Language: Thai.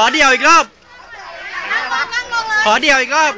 ขอเดียวอีกรอบ ขอเดียวอีกรอบ